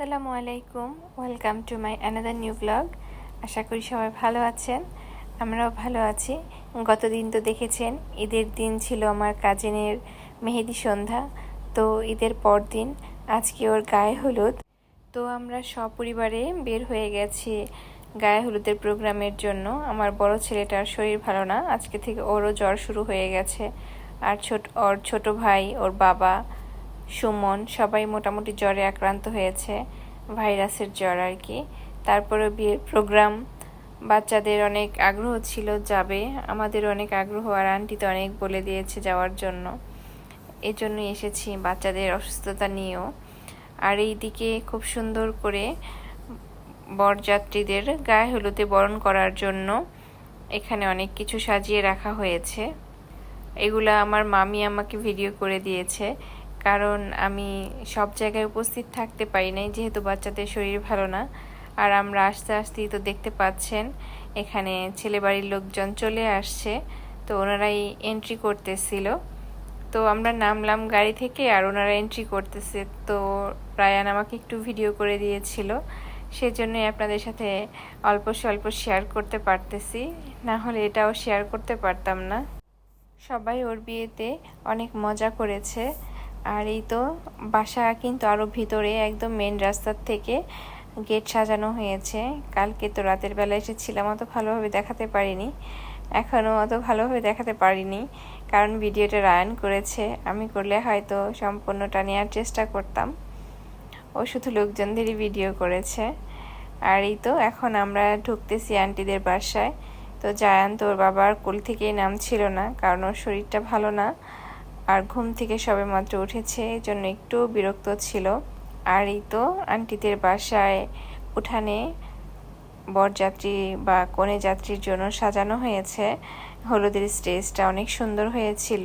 আসসালামু আলাইকুম। Welcome to my another new blog আশা করি সবাই ভালো আছেন। আমরাও ভালো আছি। গতদিন তো দেখেছেন, ঈদের দিন ছিল আমার কাজিনের মেহেদি সন্ধ্যা। তো ঈদের পর দিন আজকে ওর গায়ে হলুদ। তো আমরা সপরিবারে বের হয়ে গেছি গায়ে হলুদের প্রোগ্রামের জন্য। আমার বড় ছেলেটার শরীর ভালো না। আজকে থেকে ওরও জ্বর শুরু হয়ে গেছে। আর ছোট, ওর ছোট ভাই, ওর বাবা সুমন সবাই মোটামুটি জ্বরে আক্রান্ত হয়েছে, ভাইরাসের জ্বর আর কি। তারপরে বিয়ের প্রোগ্রাম বাচ্চাদের অনেক আগ্রহ ছিল যাবে, আমাদের অনেক আগ্রহ আর আন্টি তো অনেক বলে দিয়েছে যাওয়ার জন্য। এই জন্যই এসেছি বাচ্চাদের অসুস্থতা নিয়েও। আর এই দিকে খুব সুন্দর করে বরযাত্রীদের গায়ে হলুদে বরণ করার জন্য এখানে অনেক কিছু সাজিয়ে রাখা হয়েছে। এগুলা আমার মামি আমাকে ভিডিও করে দিয়েছে। কারণ আমি সব জায়গায় উপস্থিত থাকতে পারি নাই, যেহেতু বাচ্চাদের শরীর ভালো না। আর আমরা আস্তে আস্তেই তো দেখতে পাচ্ছেন, এখানে ছেলে বাড়ির লোকজন চলে আসছে, তো ওনারাই এন্ট্রি করতেছিল। তো আমরা নামলাম গাড়ি থেকে আর ওনারা এন্ট্রি করতেছে। তো রায়ান আমাকে একটু ভিডিও করে দিয়েছিল, সেজন্যই আপনাদের সাথে অল্প স্বল্প শেয়ার করতে পারতেছি। না হলে এটাও শেয়ার করতে পারতাম না। সবাই ওর বিয়েতে অনেক মজা করেছে। আর এই তো বাসা কিন্তু আরও ভিতরে একদম মেন রাস্তার থেকে গেট সাজানো হয়েছে। কালকে তো রাতের বেলা এসেছিলাম, অত ভালোভাবে দেখাতে পারিনি। এখনও অত ভালোভাবে দেখাতে পারিনি, কারণ ভিডিওটা রায়ন করেছে। আমি করলে হয়তো সম্পূর্ণটা নেওয়ার চেষ্টা করতাম। ও শুধু লোকজনদেরই ভিডিও করেছে। আর এই তো এখন আমরা ঢুকতেছি আন্টিদের বাসায়। তো জায়ান্ত ওর বাবার কোল থেকেই নাম ছিল না, কারণ ওর শরীরটা ভালো না। আর ঘুম থেকে সবে মাত্র উঠেছে, এই জন্য একটু বিরক্ত ছিল। আর এই তো আন্টিদের বাসায় উঠানে বরযাত্রী বা কনে যাত্রীর জন্য সাজানো হয়েছে। হলুদের স্টেজটা অনেক সুন্দর হয়েছিল।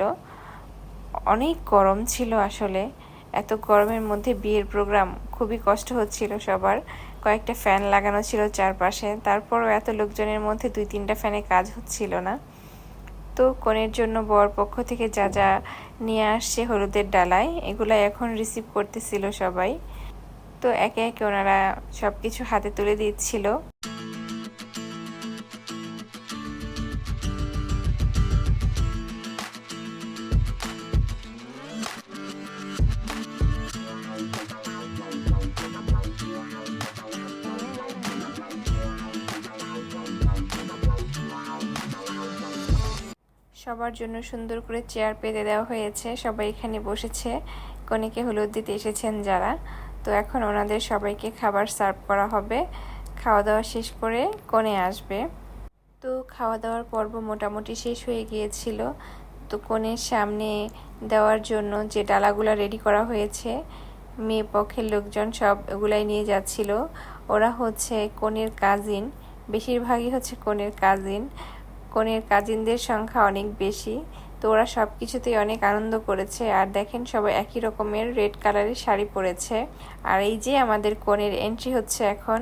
অনেক গরম ছিল আসলে। এত গরমের মধ্যে বিয়ের প্রোগ্রাম খুবই কষ্ট হচ্ছিল সবার। কয়েকটা ফ্যান লাগানো ছিল চারপাশে, তারপরও এত লোকজনের মধ্যে দুই তিনটা ফ্যানে কাজ হচ্ছিল না। তো কনের জন্য বর পক্ষ থেকে যা যা নিয়ে আসছে হলুদের ডালায়, এগুলা এখন রিসিভ করতেছিল সবাই। তো একে একে ওনারা সব কিছু হাতে তুলে দিচ্ছিল। সবার জন্য সুন্দর করে চেয়ার পেতে দেওয়া হয়েছে। সবাই এখানে বসেছে। কনেকে হলুদ দিতে এসেছেন যারা। তো এখন ওনাদের সবাইকে খাবার সার্ভ করা হবে। খাওয়া দাওয়া শেষ করে কনে আসবে। তো খাওয়া দাওয়ার পর্ব মোটামুটি শেষ হয়ে গিয়েছিল। তো কনের সামনে দেওয়ার জন্য যে ডালাগুলো রেডি করা হয়েছে, মেয়ে পক্ষের লোকজন সব ওগুলাই নিয়ে যাচ্ছিল। ওরা হচ্ছে কনের কাজিন বেশিরভাগই হচ্ছে কনের কাজিন কনের কাজিনদের সংখ্যা অনেক বেশি, তো ওরা সব কিছুতেই অনেক আনন্দ করেছে। আর দেখেন সবাই একই রকমের রেড কালারের শাড়ি পরেছে। আর এই যে আমাদের কনের এন্ট্রি হচ্ছে এখন।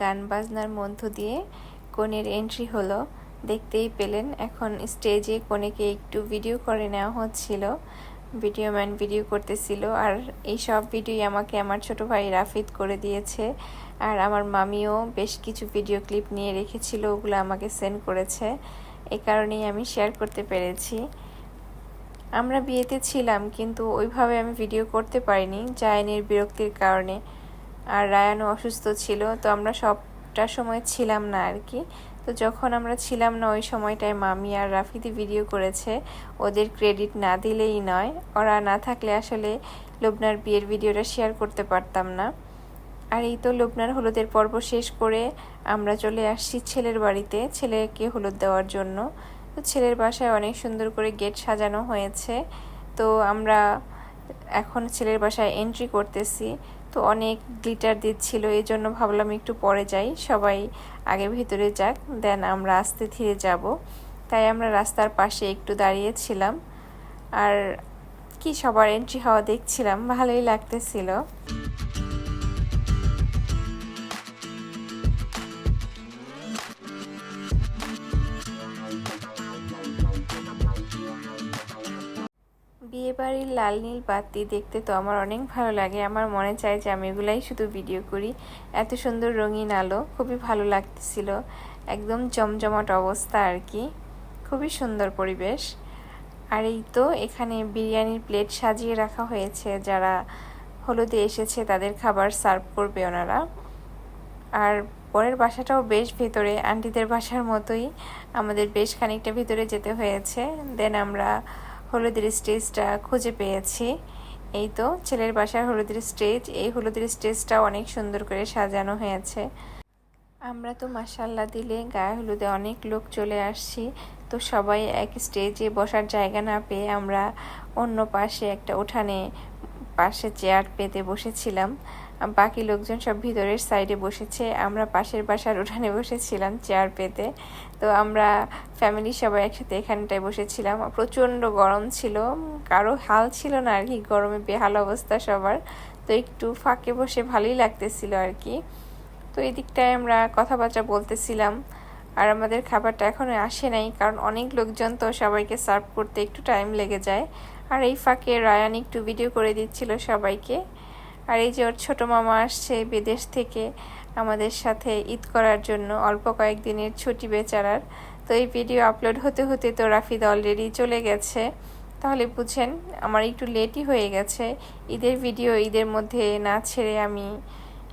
গান বাজনার মধ্য দিয়ে কনের এন্ট্রি হলো। দেখতেই পেলেন, এখন স্টেজে কনেকে একটু ভিডিও করে নেওয়া হচ্ছিল। ভিডিও ম্যান ভিডিও করতেছিল, আর এই সব ভিডিওই আমাকে আমার ছোট ভাই রাফিদ করে দিয়েছে। আর আমার মামিও বেশ কিছু ভিডিও ক্লিপ নিয়ে রেখেছিল, ওগুলো আমাকে সেন্ড করেছে। এ কারণেই আমি শেয়ার করতে পেরেছি। আমরা বিয়েতে ছিলাম, কিন্তু ওইভাবে আমি ভিডিও করতে পারিনি, জায়নের বিরক্তির কারণে। আর রায়ানও অসুস্থ ছিল, তো আমরা সবটা সময় ছিলাম না আর কি। তো যখন আমরা ছিলাম না, ওই সময়টায় মামি আর রাফিদি ভিডিও করেছে, ওদের ক্রেডিট না দিলেই নয়। ওরা না থাকলে আসলে লোবনার বিয়ের ভিডিওটা শেয়ার করতে পারতাম না। আর এই তো লোবনার হলুদের পর্ব শেষ করে আমরা চলে আসছি ছেলের বাড়িতে, ছেলেকে হলুদ দেওয়ার জন্য। তো ছেলের বাসায় অনেক সুন্দর করে গেট সাজানো হয়েছে। তো আমরা এখন ছেলের বাসায় এন্ট্রি করতেছি। তো অনেক গ্লিটার দিচ্ছিল, এই জন্য ভাবলাম একটু পরে যাই। সবাই আগে ভিতরে যাক দেন আমরা আস্তে ধীরে যাব। তাই আমরা রাস্তার পাশে একটু দাঁড়িয়েছিলাম। আর কি সবার এন্ট্রি হওয়া দেখছিলাম, ভালোই লাগতেছিল। বিয়েবাড়ির লাল নীল বাতি দেখতে তো আমার অনেক ভালো লাগে। আমার মনে চায় যে আমি এগুলাই শুধু ভিডিও করি। এত সুন্দর রঙিন আলো, খুবই ভালো লাগতেছিল। একদম জমজমাট অবস্থা আর কি। খুবই সুন্দর পরিবেশ। আর এই তো এখানে বিরিয়ানির প্লেট সাজিয়ে রাখা হয়েছে। যারা হলুদে এসেছে তাদের খাবার সার্ভ করবে ওনারা। আর পরের বাসাটাও বেশ ভেতরে আন্টিদের বাসার মতোই। আমাদের বেশ খানিকটা ভিতরে যেতে হয়েছে। দেন আমরা হলুদের স্টেজটা খুঁজে পেয়েছি। এই তো, ছেলের বাসার হলুদের স্টেজ। এই হলুদের স্টেজটা অনেক সুন্দর করে সাজানো হয়েছে। আমরা তো মাসাল্লা দিলে গায়ে হলুদে অনেক লোক চলে আসছি। তো সবাই এক স্টেজে বসার জায়গা না পেয়ে আমরা অন্য পাশে একটা উঠানে পাশে চেয়ার পেতে বসেছিলাম। বাকি লোকজন সব ভিতরের সাইডে বসেছে। আমরা পাশের বাসার উঠানে বসেছিলাম চেয়ার পেতে। তো আমরা ফ্যামিলি সবাই একসাথে এখানটায় বসেছিলাম। প্রচণ্ড গরম ছিল। কারও হাল ছিল না আর কি, গরমে বেহাল অবস্থা সবার। তো একটু ফাঁকে বসে ভালোই লাগতেছিল আর কি। তো এই দিকটায় আমরা কথাবার্তা বলতেছিলাম। আর আমাদের খাবারটা এখনও আসে নাই, কারণ অনেক লোকজন তো সবাইকে সার্ভ করতে একটু টাইম লেগে যায়। আর এই ফাঁকে রায়ান একটু ভিডিও করে দিচ্ছিল সবাইকে। আর এই যে ওর ছোটো মামা আসছে বিদেশ থেকে আমাদের সাথে ঈদ করার জন্য, অল্প কয়েকদিনের ছুটি বেচারার। তো এই ভিডিও আপলোড হতে হতে তো রাফিদ অলরেডি চলে গেছে। তাহলে বুঝেন, আমার একটু লেটই হয়ে গেছে। ঈদের ভিডিও ঈদের মধ্যে না ছেড়ে আমি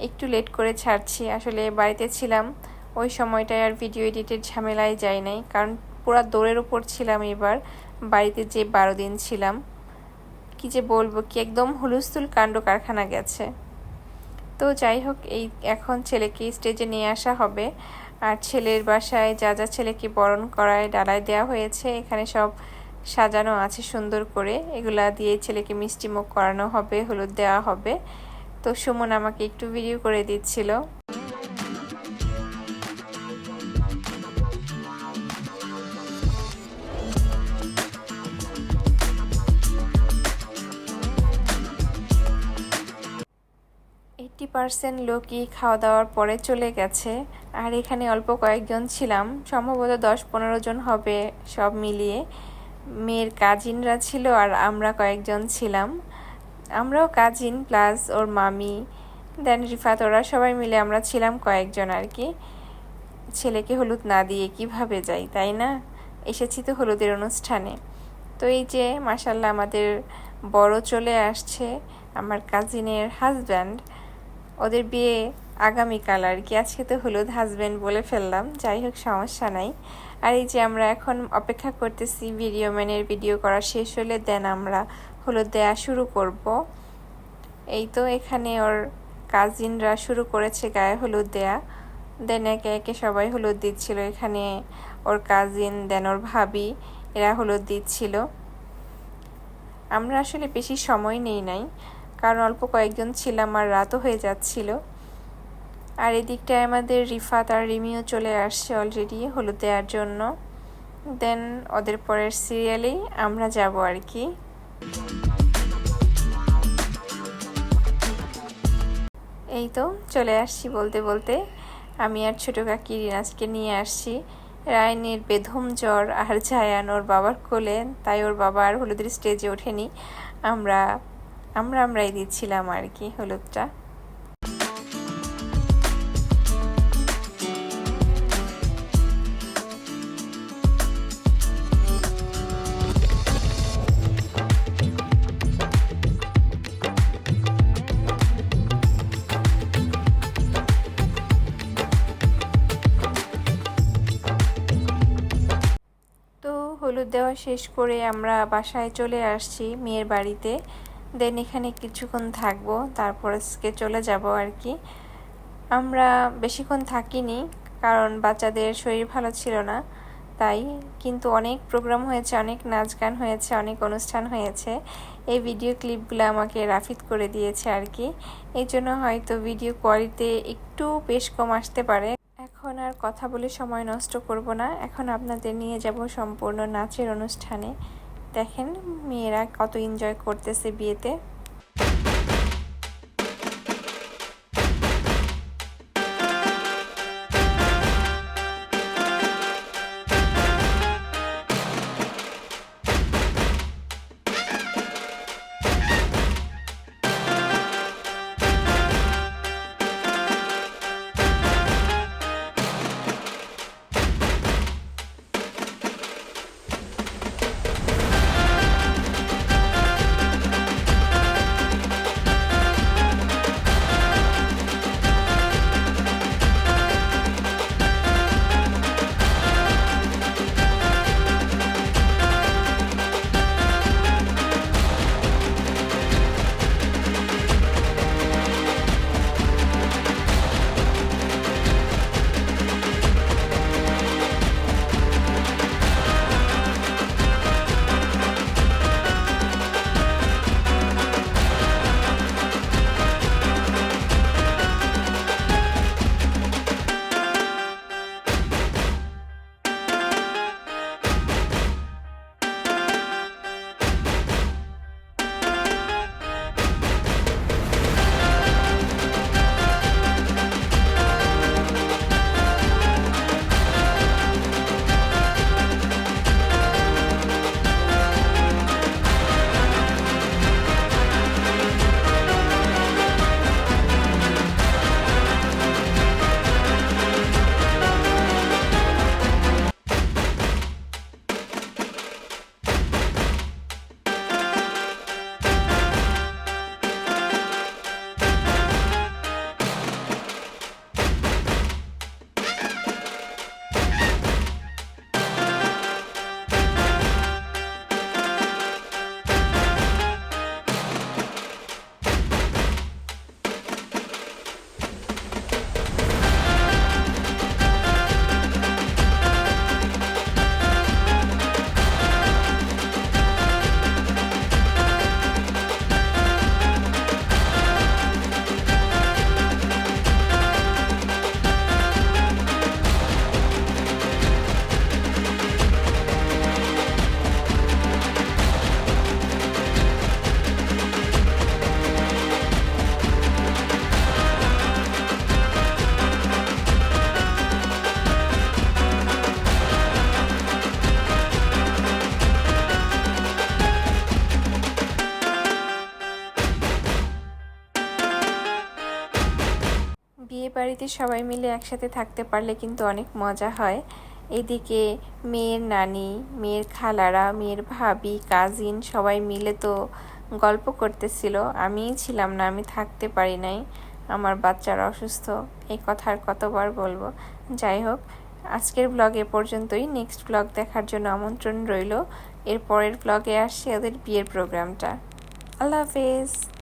একটু লেট করে ছাড়ছি। আসলে বাড়িতে ছিলাম, ওই সময়টায় আর ভিডিও এডিটের ঝামেলায় যাই নাই। কারণ পুরা দৌড়ের উপর ছিলাম এবার, বাড়িতে যে বারো দিন ছিলাম। কি যে বলব, কি একদম হুলুস্থুল কাণ্ড কারখানা গেছে। তো যাই হোক, এই এখন ছেলেকে স্টেজে নিয়ে আসা হবে। আর ছেলের বাসায় যা যা ছেলেকে বরণ করায় ডালায় দেওয়া হয়েছে, এখানে সব সাজানো আছে সুন্দর করে। এগুলা দিয়ে ছেলেকে মিষ্টি মুখ করানো হবে, হলুদ দেওয়া হবে। তো সুমন আমাকে একটু ভিডিও করে দিচ্ছিল। পার্সেন্ট লোকই খাওয়া দাওয়ার পরে চলে গেছে। আর এখানে অল্প কয়েকজন ছিলাম। সম্ভবত দশ পনেরো জন হবে সব মিলিয়ে। মেয়ের কাজিনরা ছিল আর আমরা কয়েকজন ছিলাম। আমরাও কাজিন প্লাস ওর মামি দেন রিফাত, ওরা সবাই মিলে আমরা ছিলাম কয়েকজন আর কি। ছেলেকে হলুদ না দিয়ে কীভাবে যাই, তাই না? এসেছি তো হলুদের অনুষ্ঠানে। তো এই যে মাসাল্লাহ আমাদের বড় চলে আসছে, আমার কাজিনের হাজব্যান্ড ওদের বিয়ে আগামীকাল আর কি। আজকে তো হলুদ হাজব্যান্ড বলে ফেললাম। যাই হোক, সমস্যা নাই। আর এই যে আমরা এখন অপেক্ষা করতেছি ভিডিও ম্যানের ভিডিও করা শেষ হলে দেন আমরা হলুদ দেয়া শুরু করব। এই তো এখানে ওর কাজিনরা শুরু করেছে গায়ে হলুদ দেয়া। দেন একে একে সবাই হলুদ দিচ্ছিল। এখানে ওর কাজিন দেন ওর ভাবি, এরা হলুদ দিচ্ছিল। আমরা আসলে বেশি সময় নেই নাই। কারণ অল্প কয়েকজন ছিলাম আর রাতও হয়ে যাচ্ছিল। আর এদিকটায় আমাদের রিফাত আর রিমিও চলে আসছে অলরেডি হলুদ দেওয়ার জন্য। দেন ওদের পরের সিরিয়ালেই আমরা যাব আর কি। এই তো চলে আসছি বলতে বলতে। আমি আর ছোটো কাকি রিনাজকে নিয়ে আসছি। রায়নের বেধম জ্বর আর জায়ান ওর বাবার কোলে, তাই ওর বাবা আর হলুদের স্টেজে ওঠেনি। আমরা আমরা আমরাই দিচ্ছিলাম আর কি হলুদটা। তো হলুদ দেওয়া শেষ করে আমরা বাসায় চলে আসছি মেয়ের বাড়িতে। দেন এখানে কিছুক্ষণ থাকব, তারপর আজকে চলে যাব আর কি। আমরা বেশিক্ষণ থাকিনি, কারণ বাচ্চাদের শরীর ভালো ছিল না, তাই কিন্তু অনেক প্রোগ্রাম হয়েছে, অনেক নাচ গান হয়েছে, অনেক অনুষ্ঠান হয়েছে। এই ভিডিও ক্লিপগুলো আমাকে রাফিদ করে দিয়েছে আর কি। এই জন্য হয়তো ভিডিও কোয়ালিটি একটু বেশ কম আসতে পারে। এখন আর কথা বলে সময় নষ্ট করব না। এখন আপনাদের নিয়ে যাব সম্পূর্ণ নাচের অনুষ্ঠানে। দেখেন মেয়েরা কত এনজয় করতেছে বিয়েতে। বিয়ে বাড়িতে সবাই মিলে একসাথে থাকতে পারলে কিন্তু অনেক মজা হয়। এদিকে মেয়ের নানি, মেয়ের খালারা, মেয়ের ভাবি কাজিন সবাই মিলে তো গল্প করতেছিল। আমিই ছিলাম না, আমি থাকতে পারি নাই। আমার বাচ্চারা অসুস্থ এই কথা আর কতবার বলব? যাই হোক, আজকের ব্লগ এ পর্যন্তই। নেক্সট ব্লগ দেখার জন্য আমন্ত্রণ রইল। এর পরের ব্লগে আসছে ওদের বিয়ের প্রোগ্রামটা আল্লাহ হাফেজ।